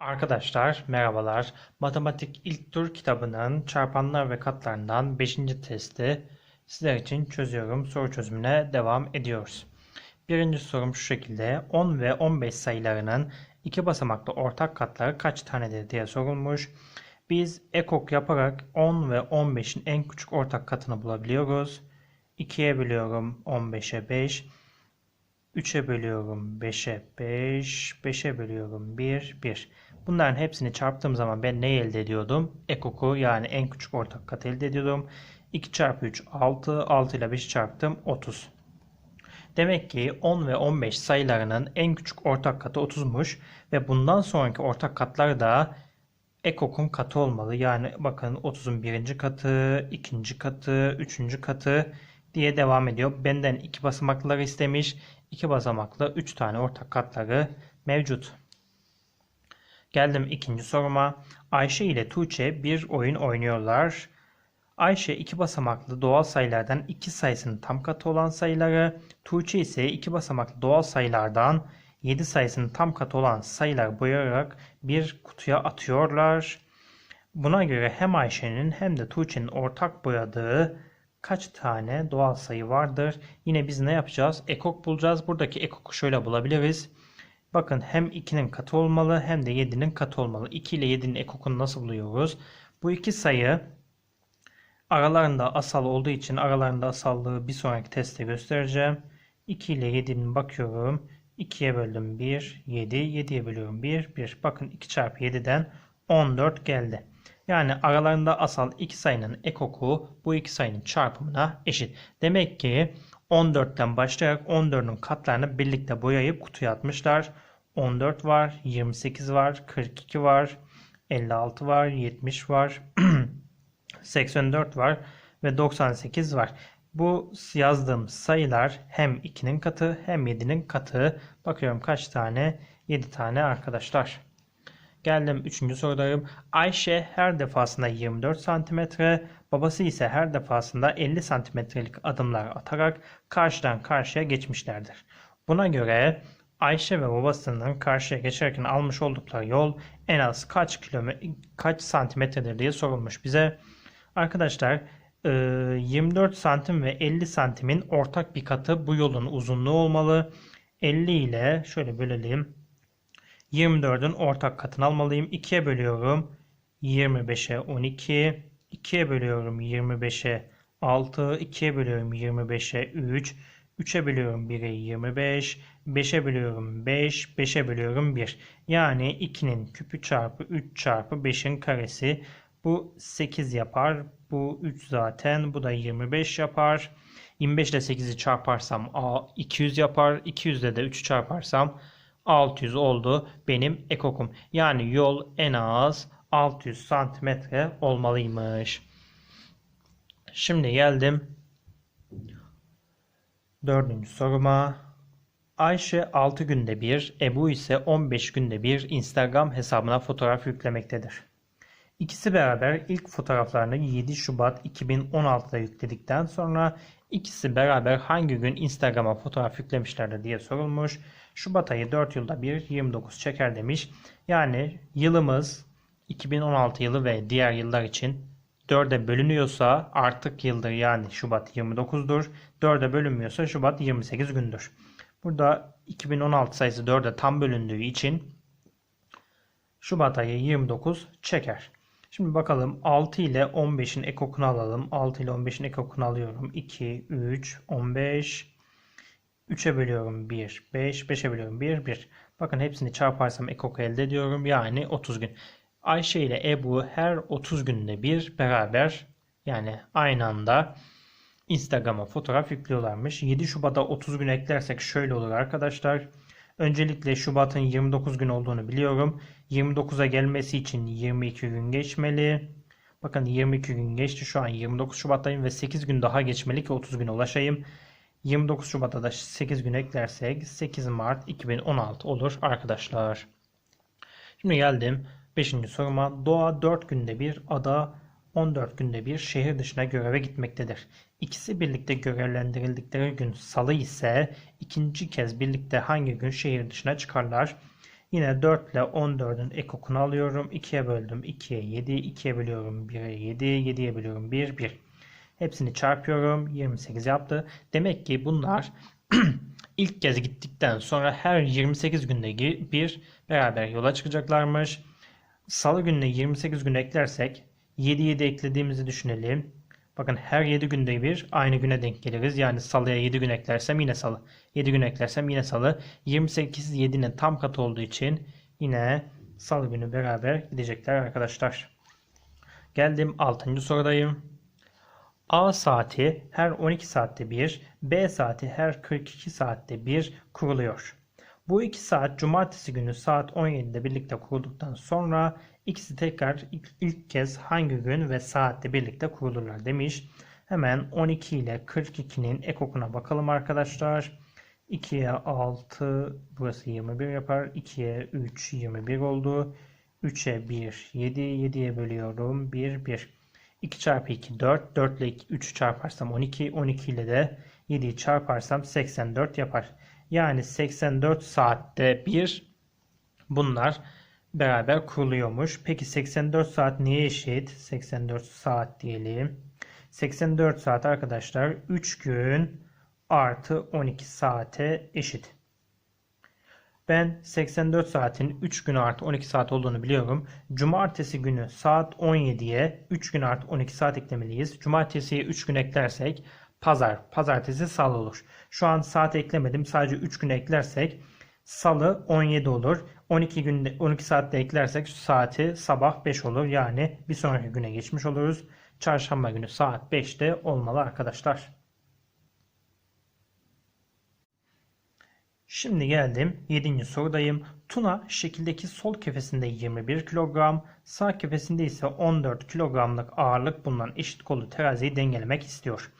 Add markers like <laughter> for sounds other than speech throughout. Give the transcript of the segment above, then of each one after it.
Arkadaşlar merhabalar. Matematik İlk Tur kitabının çarpanlar ve katlarından 5. testi sizler için çözüyorum. Soru çözümüne devam ediyoruz. Birinci sorum şu şekilde. 10 ve 15 sayılarının iki basamaklı ortak katları kaç tanedir diye sorulmuş. Biz ekok yaparak 10 ve 15'in en küçük ortak katını bulabiliyoruz. 2'ye bölüyorum 15'e 5. 3'e bölüyorum 5'e 5. 5'e bölüyorum 1, 1. Bunların hepsini çarptığım zaman ben ne elde ediyordum? Ekoku yani en küçük ortak kat elde ediyordum. 2 çarpı 3 6. 6 ile 5'i çarptım 30. Demek ki 10 ve 15 sayılarının en küçük ortak katı 30'muş. Ve bundan sonraki ortak katlar da ekokun katı olmalı. Yani bakın 30'un birinci katı, ikinci katı, üçüncü katı diye devam ediyor. Benden iki basamakları istemiş. İki basamaklı 3 tane ortak katları mevcut. Geldim ikinci soruma. Ayşe ile Tuğçe bir oyun oynuyorlar. Ayşe iki basamaklı doğal sayılardan iki sayısının tam katı olan sayıları, Tuğçe ise iki basamaklı doğal sayılardan 7 sayısının tam katı olan sayılar boyayarak bir kutuya atıyorlar. Buna göre hem Ayşe'nin hem de Tuğçe'nin ortak boyadığı kaç tane doğal sayı vardır? Yine biz ne yapacağız? Ekok bulacağız. Buradaki ekoku şöyle bulabiliriz. Bakın hem 2'nin katı olmalı hem de 7'nin katı olmalı. 2 ile 7'nin ekokunu nasıl buluyoruz? Bu iki sayı aralarında asal olduğu için aralarında asallığı bir sonraki testte göstereceğim. 2 ile 7'nin bakıyorum. 2'ye böldüm 1, 7, 7'ye bölüyorum 1, 1. Bakın 2 çarpı 7'den 14 geldi. Yani aralarında asal iki sayının ekoku bu iki sayının çarpımına eşit. Demek ki 14'ten başlayarak 14'ün katlarını birlikte boyayıp kutuya atmışlar. 14 var, 28 var, 42 var, 56 var, 70 var, <clears throat> 84 var ve 98 var. Bu yazdığım sayılar hem 2'nin katı hem 7'nin katı. Bakıyorum kaç tane? 7 tane arkadaşlar. Geldim 3. sorudayım. Ayşe her defasında 24 cm, babası ise her defasında 50 santimetrelik adımlar atarak karşıdan karşıya geçmişlerdir. Buna göre Ayşe ve babasının karşıya geçerken almış oldukları yol en az kaç kilometre kaç santimetredir diye sorulmuş bize. Arkadaşlar 24 santim ve 50 santimin ortak bir katı bu yolun uzunluğu olmalı. 50 ile şöyle bölelim. 24'ün ortak katını almalıyım. 2'ye bölüyorum. 25'e 12. 2'ye bölüyorum 25'e 6. 2'ye bölüyorum 25'e 3. 3'e bölüyorum 1'e 25. 5'e bölüyorum 5. 5'e bölüyorum 1. Yani 2'nin küpü çarpı 3 çarpı 5'in karesi. Bu 8 yapar. Bu 3 zaten. Bu da 25 yapar. 25 ile 8'i çarparsam 200 yapar. 200 ile de 3'ü çarparsam 600 oldu benim ekokum. Yani yol en az 600 santimetre olmalıymış. Şimdi geldim dördüncü soruma. Ayşe 6 günde bir, Ebu ise 15 günde bir Instagram hesabına fotoğraf yüklemektedir. İkisi beraber ilk fotoğraflarını 7 Şubat 2016'da yükledikten sonra ikisi beraber hangi gün Instagram'a fotoğraf yüklemişlerdir diye sorulmuş. Şubat ayı 4 yılda bir 29 çeker demiş. Yani yılımız 2016 yılı ve diğer yıllar için 4'e bölünüyorsa artık yıldır yani Şubat 29'dur. 4'e bölünmüyorsa Şubat 28 gündür. Burada 2016 sayısı 4'e tam bölündüğü için Şubat ayı 29 çeker. Şimdi bakalım 6 ile 15'in ekokunu alalım. 6 ile 15'in ekokunu alıyorum. 2, 3, 15. 3'e bölüyorum 1, 5, 5'e bölüyorum 1, 1. Bakın hepsini çarparsam ekok elde ediyorum. Yani 30 gün. Ayşe ile Ebu her 30 günde bir beraber yani aynı anda Instagram'a fotoğraf yüklüyorlarmış. 7 Şubat'a 30 gün eklersek şöyle olur arkadaşlar. Öncelikle Şubat'ın 29 gün olduğunu biliyorum. 29'a gelmesi için 22 gün geçmeli. Bakın 22 gün geçti. Şu an 29 Şubat'tayım ve 8 gün daha geçmeli ki 30 güne ulaşayım. 29 Şubat'a da 8 gün eklersek 8 Mart 2016 olur arkadaşlar. Şimdi geldim 5. soruma. Doğa 4 günde bir, ada 14 günde bir şehir dışına göreve gitmektedir. İkisi birlikte görevlendirildikleri gün salı ise ikinci kez birlikte hangi gün şehir dışına çıkarlar? Yine 4 ile 14'ün ekokunu alıyorum. 2'ye böldüm. 2'ye 7. 2'ye bölüyorum. 1'e 7. 7'ye bölüyorum. 1. 1. Hepsini çarpıyorum. 28 yaptı. Demek ki bunlar <clears throat> ilk kez gittikten sonra her 28 günde bir beraber yola çıkacaklarmış. Salı gününe 28 gün eklersek 7 7 eklediğimizi düşünelim. Bakın her 7 günde bir aynı güne denk geliriz. Yani salıya 7 gün eklersem yine salı. 7 gün eklersem yine salı. 28 7'nin tam katı olduğu için yine salı günü beraber gidecekler arkadaşlar. Geldim 6. sorudayım. A saati her 12 saatte bir, B saati her 42 saatte bir kuruluyor. Bu iki saat cumartesi günü saat 17'de birlikte kurulduktan sonra ikisi tekrar ilk, ilk kez hangi gün ve saatte birlikte kurulurlar demiş. Hemen 12 ile 42'nin ekokuna bakalım arkadaşlar. 2'ye 6 burası 21 yapar. 2'ye 3 21 oldu. 3'e 1 7 7'ye bölüyorum 1 1. 2 çarpı 2 4 4 ile 3'ü çarparsam 12 12 ile de 7'yi çarparsam 84 yapar. Yani 84 saatte bir bunlar beraber kuruluyormuş. Peki 84 saat neye eşit? 84 saat diyelim. 84 saat arkadaşlar 3 gün artı 12 saate eşit. Ben 84 saatin 3 gün artı 12 saat olduğunu biliyorum. Cumartesi günü saat 17'ye 3 gün artı 12 saat eklemeliyiz. Cumartesiye 3 gün eklersek pazar, pazartesi salı olur. Şu an saat eklemedim. Sadece 3 gün eklersek salı 17 olur. 12 günde 12 saatte eklersek saati sabah 5 olur. Yani bir sonraki güne geçmiş oluruz. Çarşamba günü saat 5'te olmalı arkadaşlar. Şimdi geldim 7. sorudayım. Tuna şekildeki sol kefesinde 21 kilogram, sağ kefesinde ise 14 kilogramlık ağırlık bulunan eşit kollu teraziyi dengelemek istiyor.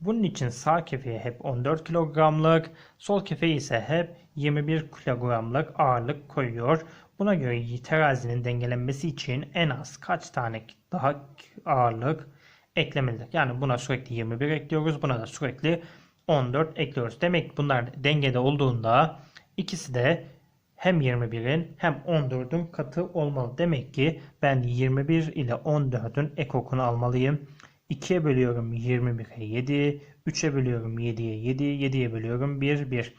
Bunun için sağ kefeye hep 14 kilogramlık, sol kefeye ise hep 21 kilogramlık ağırlık koyuyor. Buna göre terazinin dengelenmesi için en az kaç tane daha ağırlık eklemelidir? Yani buna sürekli 21 ekliyoruz, buna da sürekli 14 ekliyoruz. Demek ki bunlar dengede olduğunda ikisi de hem 21'in hem 14'ün katı olmalı. Demek ki ben 21 ile 14'ün ekokunu almalıyım. 2'ye bölüyorum 21'e 7. 3'e bölüyorum 7'ye 7. 7'ye bölüyorum 1 1.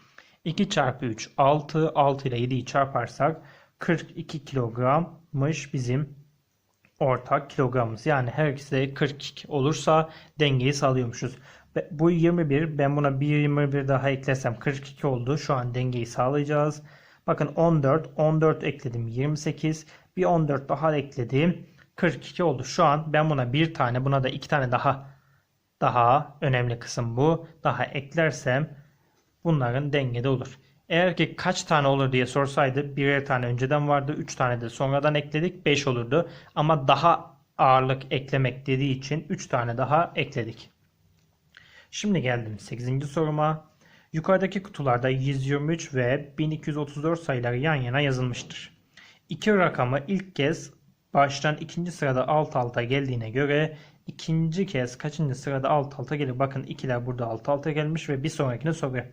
2 çarpı 3 6. 6 ile 7'yi çarparsak 42 kilogrammış bizim ortak kilogramımız. Yani her ikisi de 42 olursa dengeyi sağlıyormuşuz. Bu 21. Ben buna bir 21 daha eklesem 42 oldu. Şu an dengeyi sağlayacağız. Bakın 14. 14 ekledim 28. Bir 14 daha ekledim. 42 oldu. Şu an ben buna bir tane buna da iki tane daha daha önemli kısım bu. Daha eklersem bunların dengede olur. Eğer ki kaç tane olur diye sorsaydı birer tane önceden vardı. 3 tane de sonradan ekledik. 5 olurdu. Ama daha ağırlık eklemek dediği için 3 tane daha ekledik. Şimdi geldim 8. soruma. Yukarıdaki kutularda 123 ve 1234 sayıları yan yana yazılmıştır. İki rakamı ilk kez baştan ikinci sırada alt alta geldiğine göre ikinci kez kaçıncı sırada alt alta gelir? Bakın ikiler burada alt alta gelmiş ve bir sonrakini soruyor.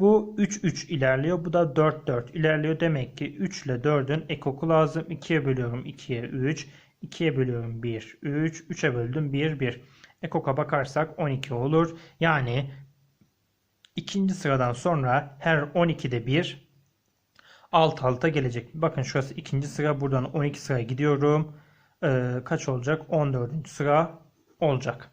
Bu 3 3 ilerliyor. Bu da 4 4 ilerliyor. Demek ki 3 ile 4'ün ekoku lazım. 2'ye bölüyorum 2'ye 3. 2'ye bölüyorum 1 3. 3'e böldüm 1 1. Ekok'a bakarsak 12 olur. Yani ikinci sıradan sonra her 12'de bir alt alta gelecek. Bakın şurası ikinci sıra. Buradan 12 sıra gidiyorum. Ee, kaç olacak? 14. sıra olacak.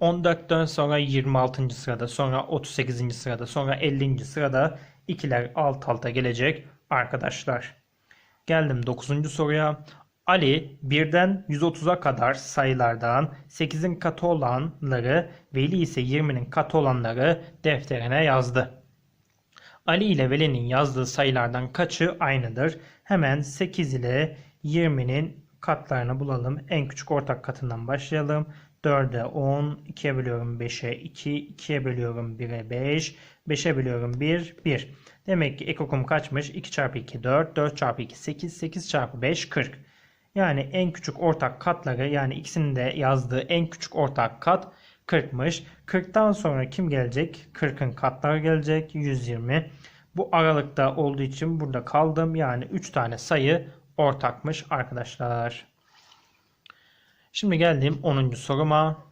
14'ten sonra 26. sırada, sonra 38. sırada, sonra 50. sırada ikiler alt alta gelecek arkadaşlar. Geldim 9. soruya. Ali birden 130'a kadar sayılardan 8'in katı olanları, Veli ise 20'nin katı olanları defterine yazdı. Ali ile Veli'nin yazdığı sayılardan kaçı aynıdır? Hemen 8 ile 20'nin katlarını bulalım. En küçük ortak katından başlayalım. 4'e 10, 2'ye bölüyorum 5'e 2, 2'ye bölüyorum 1'e 5, 5'e bölüyorum 1, 1. Demek ki ekokum kaçmış? 2 çarpı 2 4, 4 çarpı 2 8, 8 çarpı 5 40. Yani en küçük ortak katları yani ikisinin de yazdığı en küçük ortak kat 40'mış. 40'tan sonra kim gelecek? 40'ın katları gelecek. 120. Bu aralıkta olduğu için burada kaldım. Yani 3 tane sayı ortakmış arkadaşlar. Şimdi geldim 10. soruma.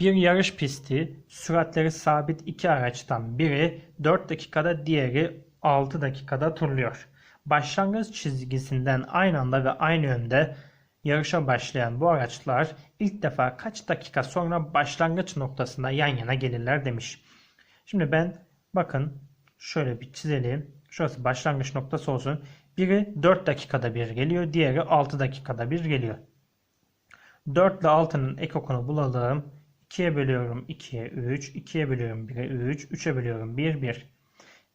Bir yarış pisti süratleri sabit iki araçtan biri 4 dakikada diğeri 6 dakikada turluyor. Başlangıç çizgisinden aynı anda ve aynı yönde yarışa başlayan bu araçlar ilk defa kaç dakika sonra başlangıç noktasında yan yana gelirler demiş. Şimdi ben bakın şöyle bir çizelim. Şurası başlangıç noktası olsun. Biri 4 dakikada bir geliyor. Diğeri 6 dakikada bir geliyor. 4 ile 6'nın ekokunu bulalım. 2'ye bölüyorum 2'ye 3. 2'ye bölüyorum 1'e 3. 3'e bölüyorum 1 1.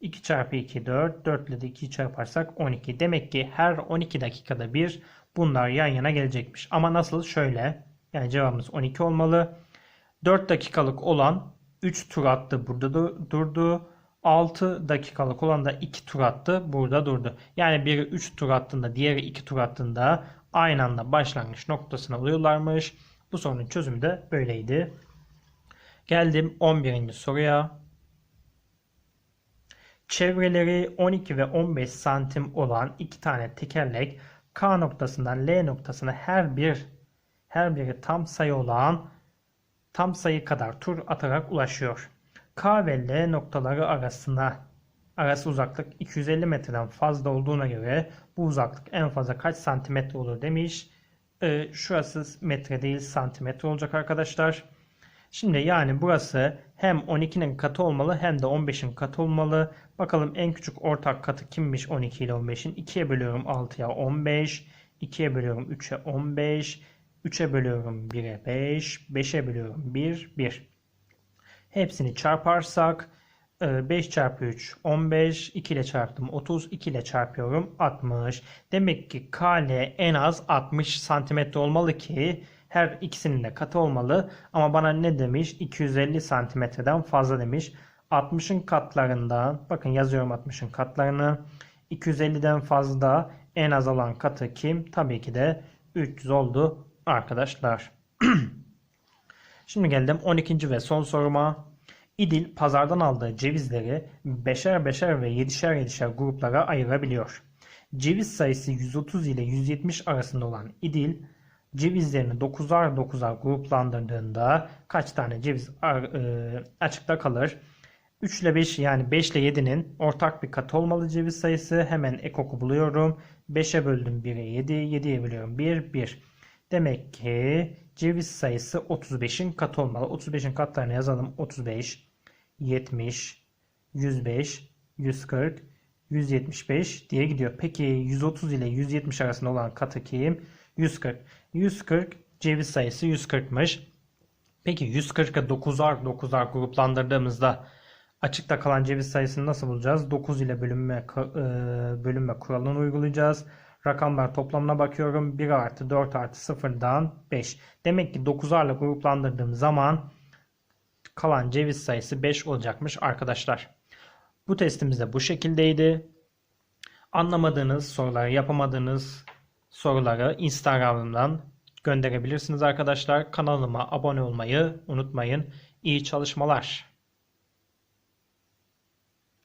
2 çarpı 2 4. 4 ile de 2'yi çarparsak 12. Demek ki her 12 dakikada bir bunlar yan yana gelecekmiş. Ama nasıl? Şöyle. Yani cevabımız 12 olmalı. 4 dakikalık olan 3 tur attı burada durdu. 6 dakikalık olan da 2 tur attı burada durdu. Yani biri 3 tur attığında diğeri 2 tur attığında aynı anda başlangıç noktasına oluyorlarmış. Bu sorunun çözümü de böyleydi. Geldim 11. soruya. Çevreleri 12 ve 15 santim olan iki tane tekerlek K noktasından L noktasına her bir her biri tam sayı olan tam sayı kadar tur atarak ulaşıyor. K ve L noktaları arasına arası uzaklık 250 metreden fazla olduğuna göre bu uzaklık en fazla kaç santimetre olur demiş. Ee, şurası metre değil santimetre olacak arkadaşlar. Şimdi yani burası hem 12'nin katı olmalı hem de 15'in katı olmalı. Bakalım en küçük ortak katı kimmiş 12 ile 15'in? 2'ye bölüyorum 6'ya 15. 2'ye bölüyorum 3'e 15. 3'e bölüyorum 1'e 5. 5'e bölüyorum 1, 1. Hepsini çarparsak 5 çarpı 3 15 2 ile çarptım 30 2 ile çarpıyorum 60 demek ki kale en az 60 santimetre olmalı ki her ikisinin de katı olmalı. Ama bana ne demiş? 250 santimetreden fazla demiş. 60'ın katlarından bakın yazıyorum 60'ın katlarını. 250'den fazla en az olan katı kim? Tabii ki de 300 oldu arkadaşlar. <clears throat> Şimdi geldim 12. ve son soruma. İdil pazardan aldığı cevizleri beşer beşer ve yedişer yedişer gruplara ayırabiliyor. Ceviz sayısı 130 ile 170 arasında olan İdil cevizlerini 9'ar 9'ar gruplandırdığında kaç tane ceviz e, açıkta kalır? 3 ile 5 yani 5 ile 7'nin ortak bir katı olmalı ceviz sayısı. Hemen ekoku buluyorum. 5'e böldüm 1'e 7. 7'ye bölüyorum 1. 1. Demek ki ceviz sayısı 35'in katı olmalı. 35'in katlarını yazalım. 35, 70, 105, 140, 175 diye gidiyor. Peki 130 ile 170 arasında olan katı kim? 140. 140 ceviz sayısı 140'mış. Peki 140'a 9'ar 9'ar gruplandırdığımızda açıkta kalan ceviz sayısını nasıl bulacağız? 9 ile bölünme, bölünme kuralını uygulayacağız. Rakamlar toplamına bakıyorum. 1 artı 4 artı 0'dan 5. Demek ki 9'arla gruplandırdığım zaman kalan ceviz sayısı 5 olacakmış arkadaşlar. Bu testimiz de bu şekildeydi. Anlamadığınız soruları, yapamadığınız soruları Instagram'dan gönderebilirsiniz arkadaşlar. Kanalıma abone olmayı unutmayın. İyi çalışmalar.